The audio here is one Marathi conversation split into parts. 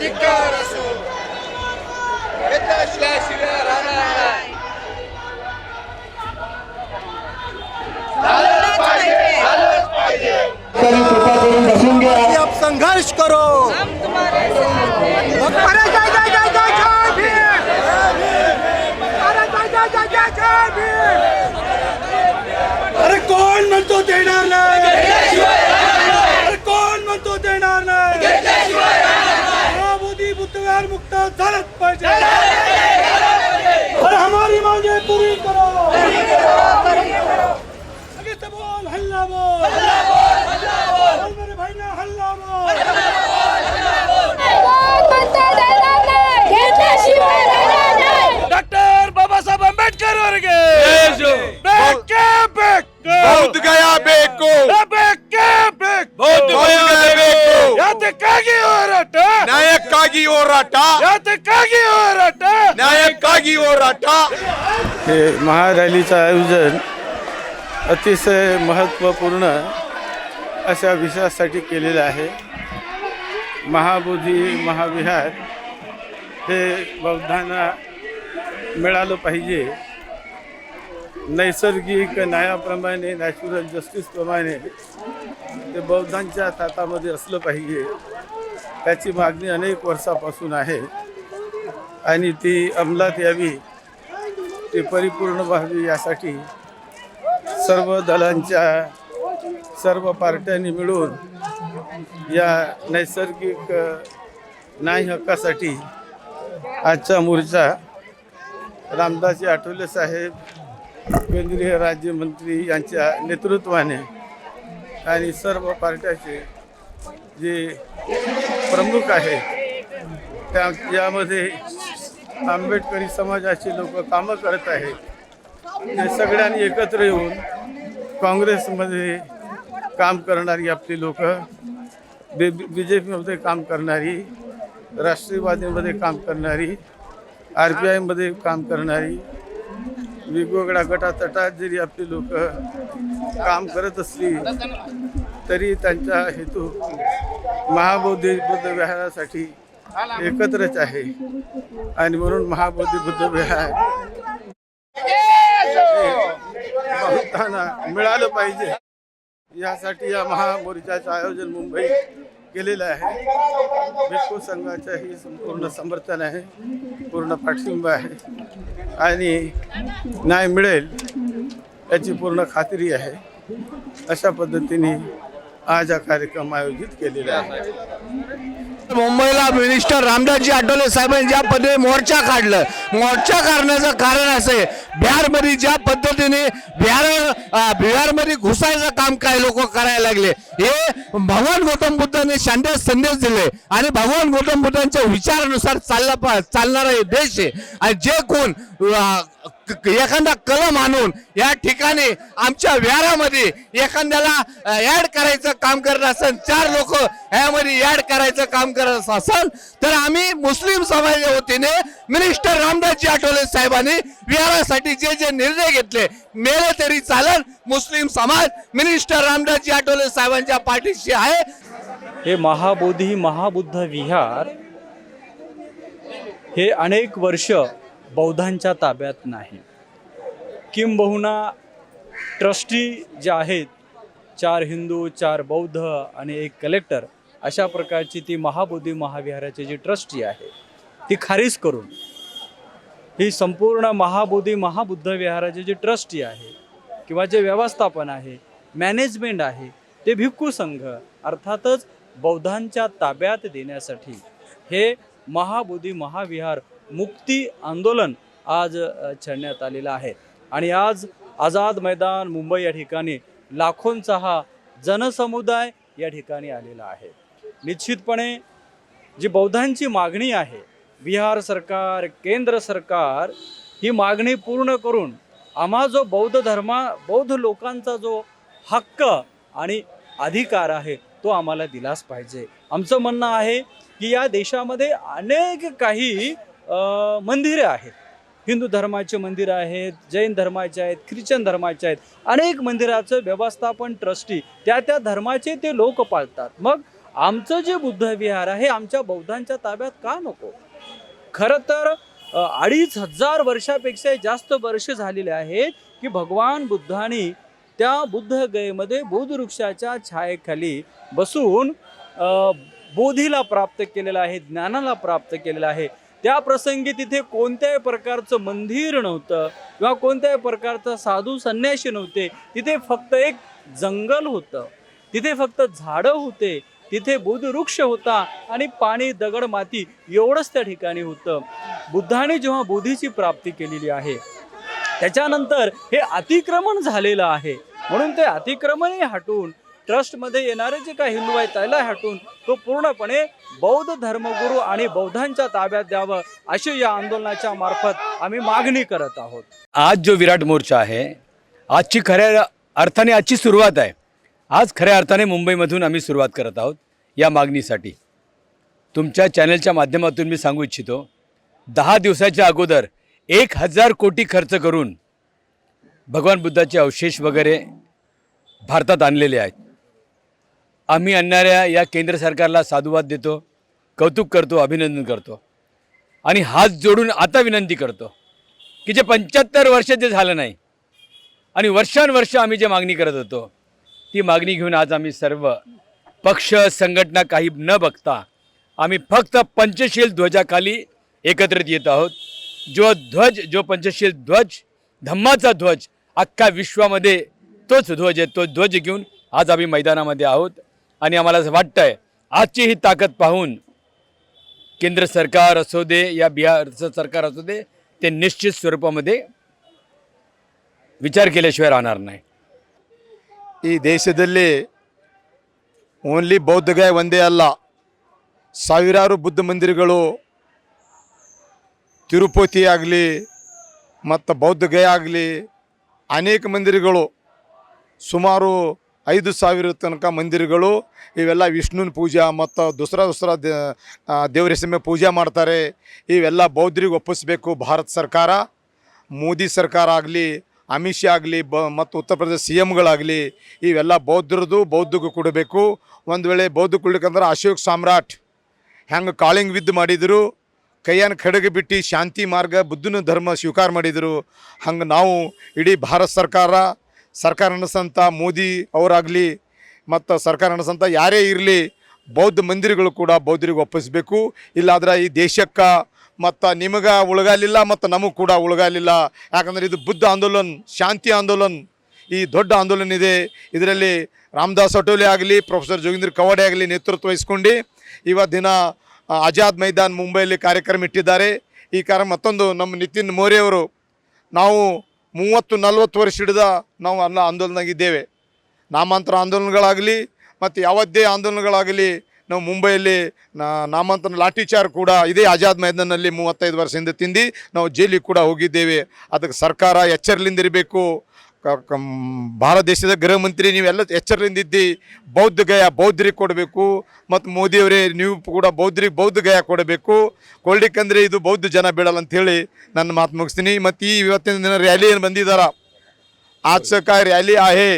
धिक्कार असो घेतल्याशिवाय राहणार संघर्ष करो हम तुम्हारे साथ हैं अरे जय जय जय जय जय भीम अरे जय जय जय जय जय भीम अरे कोण म्हणतो देणार नाही अरे कोण म्हणतो देणार नाही मोदी मुक्त झालंच पाहिजे हमारी मांगे पूरी करो. आगे से बोल हल्ला बोल. बोल मेरे भाई ना हल्ला हे महारॅलीचं आयोजन अतिशय महत्त्वपूर्ण अशा विषयासाठी केलेलं आहे. महाबोधी महाविहार हे बौद्धांना मिळालं पाहिजे. नैसर्गिक न्यायाप्रमाणे नॅचरल जस्टिसप्रमाणे ते बौद्धांच्या तातामध्ये असलं पाहिजे. त्याची मागणी अनेक वर्षापासून आहे. आणि ती अंमलात यावी. ते परिपूर्ण व्हावी यासाठी सर्व दलांच्या सर्व पार्ट्यांनी मिळून या नैसर्गिक नाही हक्कासाठी आजचा मोर्चा रामदासजी आठवले साहेब केंद्रीय राज्यमंत्री यांच्या नेतृत्वाने आणि सर्व पार्ट्याचे जे प्रमुख आहे त्या यामध्ये आंबेडकरी समाजाचे लोक कामं करत आहेत. ते सगळ्यांनी एकत्र येऊन काँग्रेसमध्ये काम करणारी आपली लोक बी बी जे पीमध्ये काम करणारी राष्ट्रवादीमध्ये काम करणारी आर पी आयमध्ये काम करणारी वेगवेगळ्या गटातटात जरी आपली लोक काम करत असली तरी त्यांचा हेतू महाबौद्धी बुद्ध विहारासाठी एकत्रच आहे. आणि म्हणून महाबोधी बुद्ध विहार बहुतांना मिळालं पाहिजे. यासाठी या महामोर्चाचं आयोजन मुंबईत केलेलं आहे. भिक्खू संघाचंही संपूर्ण समर्थन आहे. पूर्ण पाठिंबा आहे. आणि न्याय मिळेल याची पूर्ण खात्री आहे. अशा पद्धतीने आज हा कार्यक्रम आयोजित केलेला आहे. मुंबईला मिनिस्टर रामदासजी आठवले साहेबांनी ज्या पद्धतीने मोर्चा काढलं. मोर्चा काढण्याचं कारण असं आहे. बिहारमध्ये ज्या पद्धतीने बिहार बिहारमध्ये घुसायचं काम काही लोक करायला लागले. हे भगवान गौतम बुद्धांनी शांती संदेश दिले. आणि भगवान गौतम बुद्धांच्या विचारानुसार चालला चालणारा हे देश आहे. आणि जे कोण एखादा कलम आणून या ठिकाणी आमच्या विहारामध्ये एखाद्याला ऍड करायचं काम करत असेल चार लोक यामध्ये ऍड करायचं काम करत असेल तर आम्ही मुस्लिम समाजाच्या वतीने मिनिस्टर रामदासजी आठवले साहेबांनी विहारासाठी जे जे निर्णय घेतले मेले तरी चालत मुस्लिम समाज मिनिस्टर रामदासजी आठवले साहेबांच्या पाठीशी आहे. हे महाबोधी महाबुद्ध विहार हे अनेक वर्ष बौद्धांच्या ताब्यात नाही. किंबहुना ट्रस्टी जे आहेत चार हिंदू चार बौद्ध आणि एक कलेक्टर अशा प्रकारची ती महाबोधी महाविहाराची जी ट्रस्टी आहे ती खारीज करून ही संपूर्ण महाबोधी महाबुद्ध विहाराची जी ट्रस्टी आहे किंवा जे व्यवस्थापन आहे मॅनेजमेंट आहे ते भिक्खू संघ अर्थातच बौद्धांच्या ताब्यात देण्यासाठी हे महाबोधी महाविहार मुक्ती आंदोलन आज छेडण्यात आलेलं आहे. आणि आज आझाद मैदान मुंबई या ठिकाणी लाखोंचा हा जनसमुदाय या ठिकाणी आलेला आहे. निश्चितपणे जी बौद्धांची मागणी आहे बिहार सरकार केंद्र सरकार ही मागणी पूर्ण करून आम्हा जो बौद्ध धर्मा बौद्ध लोकांचा जो हक्क आणि अधिकार आहे तो आम्हाला दिलाच पाहिजे. आमचं म्हणणं आहे की या देशामध्ये अनेक काही मंदिरे आहेत. हिंदू धर्माचे मंदिरं आहेत जैन धर्माचे आहेत ख्रिश्चन धर्माचे आहेत. अनेक मंदिराचं व्यवस्थापन ट्रस्टी त्या त्या धर्माचे ते लोक पाळतात. मग आमचं जे बुद्धविहार आहे आमच्या बौद्धांच्या ताब्यात का नको? खरं तर अडीच हजार वर्षापेक्षा जास्त वर्ष झालेले आहेत की भगवान बुद्धांनी त्या बुद्ध गयेमध्ये बोधवृक्षाच्या छायेखाली बसून बोधीला प्राप्त केलेलं आहे ज्ञानाला प्राप्त केलेलं आहे. त्या प्रसंगी तिथे कोणत्याही प्रकारचं मंदिर नव्हतं किंवा कोणत्याही प्रकारचं साधू संन्याशी नव्हते. तिथे फक्त एक जंगल होतं. तिथे फक्त झाडं होते. तिथे बुधवृक्ष होता आणि पाणी दगड माती एवढंच त्या ठिकाणी होतं. बुद्धाने जेव्हा बोधीची प्राप्ती केलेली आहे त्याच्यानंतर हे अतिक्रमण झालेलं आहे. म्हणून ते अतिक्रमणही हटून ट्रस्टमध्ये येणारे जे काही हिंदू आहेत त्याला हटून तो पूर्णपणे बौद्ध धर्मगुरू आणि बौद्धांच्या ताब्यात द्यावं अशी या आंदोलनाच्या मार्फत आम्ही मागणी करत आहोत. आज जो विराट मोर्चा आहे आजची खऱ्या अर्थाने आजची सुरुवात आहे. आज खऱ्या अर्थाने मुंबईमधून आम्ही सुरुवात करत आहोत या मागणीसाठी. तुमच्या चॅनलच्या माध्यमातून मी सांगू इच्छितो दहा दिवसाच्या अगोदर एक हजार कोटी खर्च करून भगवान बुद्धाचे अवशेष वगैरे भारतात आणलेले आहेत. आम्ही आणणाऱ्या या केंद्र सरकारला साधुवाद देतो कौतुक करतो अभिनंदन करतो. आणि हात जोडून आता विनंती करतो की जे पंच्याहत्तर वर्ष जे झालं नाही आणि वर्षानुवर्ष आम्ही जे मागणी करत होतो ती मागणी घेऊन आज आम्ही सर्व पक्ष संघटना काही न बघता आम्ही फक्त पंचशील ध्वजाखाली एकत्रित येत आहोत. जो ध्वज जो पंचशील ध्वज धम्माचा ध्वज अख्ख्या विश्वामध्ये तोच ध्वज आहे तो ध्वज घेऊन आज आम्ही मैदानामध्ये आहोत. आणि आम्हाला असं वाटतंय, आजची ही ताकद पाहून केंद्र सरकार असू दे या बिहारचं सरकार असू दे, ते निश्चित स्वरूपामध्ये ವಿಚಾರ ಕೇಳಿಸಿವೆ ರಾನಾರ್ನೇ ಈ ದೇಶದಲ್ಲಿ ಓನ್ಲಿ ಬೌದ್ಧಗಾಯ ಒಂದೇ ಅಲ್ಲ, ಸಾವಿರಾರು ಬುದ್ಧ ಮಂದಿರಗಳು ತಿರುಪತಿ ಆಗಲಿ ಮತ್ತು ಬೌದ್ಧಗಾಯ ಆಗಲಿ ಅನೇಕ ಮಂದಿರಗಳು ಸುಮಾರು ಐದು ಸಾವಿರ ತನಕ ಮಂದಿರಗಳು, ಇವೆಲ್ಲ ವಿಷ್ಣುನ ಪೂಜಾ ಮತ್ತು ದಸರಾ ದಸರಾ ದೇವರ ಹೆಸರ ಪೂಜೆ ಮಾಡ್ತಾರೆ. ಇವೆಲ್ಲ ಬೌದ್ಧರಿಗೆ ಒಪ್ಪಿಸ್ಬೇಕು ಭಾರತ ಸರ್ಕಾರ. ಮೋದಿ ಸರ್ಕಾರ ಆಗಲಿ, ಅಮಿತ್ ಶಾ ಆಗಲಿ, ಬ, ಮತ್ತು ಉತ್ತರ ಪ್ರದೇಶ ಸಿ ಎಮ್ಗಳಾಗಲಿ ಇವೆಲ್ಲ ಬೌದ್ಧರದು ಬೌದ್ಧಗೂ ಕೊಡಬೇಕು. ಒಂದು ವೇಳೆ ಬೌದ್ಧ ಕೊಡ್ಲಿಕ್ಕಂದ್ರೆ ಅಶೋಕ್ ಸಾಮ್ರಾಟ್ ಹೆಂಗೆ ಕಾಳಿಂಗ್ ವಿದ್ದು ಮಾಡಿದರು, ಕೈಯನ್ನು ಖಡಗ ಬಿಟ್ಟು ಶಾಂತಿ ಮಾರ್ಗ, ಬುದ್ಧನ ಧರ್ಮ ಸ್ವೀಕಾರ ಮಾಡಿದರು. ಹಂಗೆ ನಾವು ಇಡೀ ಭಾರತ ಸರ್ಕಾರ ಸರ್ಕಾರ ನಡೆಸಂಥ ಮೋದಿ ಅವರಾಗಲಿ ಮತ್ತು ಸರ್ಕಾರ ನಡೆಸಂಥ ಯಾರೇ ಇರಲಿ, ಬೌದ್ಧ ಮಂದಿರಗಳು ಕೂಡ ಬೌದ್ಧರಿಗೆ ಒಪ್ಪಿಸಬೇಕು. ಇಲ್ಲಾದ್ರೆ ಈ ದೇಶಕ್ಕೆ ಮತ್ತು ನಿಮಗೆ ಉಳಗಾಲಿಲ್ಲ ಮತ್ತು ನಮಗೆ ಕೂಡ ಉಳಗಾಲಿಲ್ಲ. ಯಾಕಂದರೆ ಇದು ಬುದ್ಧ ಆಂದೋಲನ್, ಶಾಂತಿ ಆಂದೋಲನ್, ಈ ದೊಡ್ಡ ಆಂದೋಲನ ಇದೆ. ಇದರಲ್ಲಿ ರಾಮದಾಸ್ ಅಟೋಲೆ ಆಗಲಿ, ಪ್ರೊಫೆಸರ್ ಜೋಗೇಂದ್ರ ಕವಾಡೆ ಆಗಲಿ ನೇತೃತ್ವ ವಹಿಸ್ಕೊಂಡು ಇವತ್ತು ದಿನ ಆಜಾದ್ ಮೈದಾನ್ ಮುಂಬೈಯಲ್ಲಿ ಕಾರ್ಯಕ್ರಮ ಇಟ್ಟಿದ್ದಾರೆ. ಈ ಕಾರ್ಯ ಮತ್ತೊಂದು ನಮ್ಮ ನಿತಿನ್ ಮೋರೆಯವರು ನಾವು ಮೂವತ್ತು, ನಲ್ವತ್ತು ವರ್ಷ ಹಿಡಿದ ನಾವು ಅನ್ನ ಆಂದೋಲನದಾಗಿದ್ದೇವೆ ನಾಮಾಂತರ ಆಂದೋಲನಗಳಾಗಲಿ ಮತ್ತು ಯಾವುದೇ ಆಂದೋಲನಗಳಾಗಲಿ ನಾವು ಮುಂಬೈಯಲ್ಲಿ ನಾಮಾಂತರ ಲಾಠಿಚಾರ್ ಕೂಡ ಇದೇ ಆಜಾದ್ ಮೈದಾನಲ್ಲಿ ಮೂವತ್ತೈದು ವರ್ಷದಿಂದ ತಿಂದು ನಾವು ಜೈಲಿಗೆ ಕೂಡ ಹೋಗಿದ್ದೇವೆ. ಅದಕ್ಕೆ ಸರ್ಕಾರ ಎಚ್ಚರಲಿಂದಿರಬೇಕು ಭಾರತ ದೇಶದ ಗೃಹ ಮಂತ್ರಿ, ನೀವೆಲ್ಲ ಎಚ್ಚರದಿಂದ ಇದ್ದಿ, ಬೌದ್ಧ ಗಯ ಬೌದ್ಧರಿಗೆ ಕೊಡಬೇಕು. ಮತ್ತು ಮೋದಿಯವರೇ, ನೀವು ಕೂಡ ಬೌದ್ಧರಿಗೆ ಬೌದ್ಧ ಗಯ ಕೊಡಬೇಕು. ಕೊಡ್ಲಿಕ್ಕಂದರೆ ಇದು ಬೌದ್ಧ ಜನ ಬೀಳಲ್ಲ ಅಂಥೇಳಿ ನನ್ನ ಮಾತು ಮುಗಿಸ್ತೀನಿ. ಮತ್ತು ಈ ಇವತ್ತಿನ ದಿನ ರ್ಯಾಲಿ ಏನು ಬಂದಿದ್ದಾರ ಆಚಕ ರ್ಯಾಲಿ ಆಹೇ,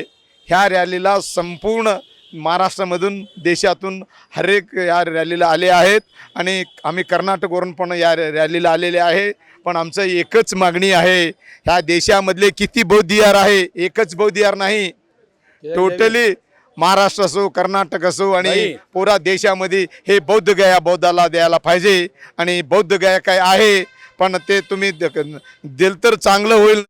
ಹ್ಯಾ ರ್ಯಾಲಿಲ ಸಂಪೂರ್ಣ महाराष्ट्रामधून देशातून हरेक या रॅलीला आले आहेत आणि आम्ही कर्नाटकवरून पण या रॅलीला आलेले आहे. पण आमचं एकच मागणी आहे ह्या देशामधले किती बौद्धियार आहे एकच बौद्धियार नाही. टोटली महाराष्ट्र असो कर्नाटक असो आणि. पुरा देशामध्ये हे बौद्ध गया बौद्धाला द्यायला पाहिजे आणि बौद्ध गया काय आहे पण ते तुम्ही दिल तर चांगलं होईल.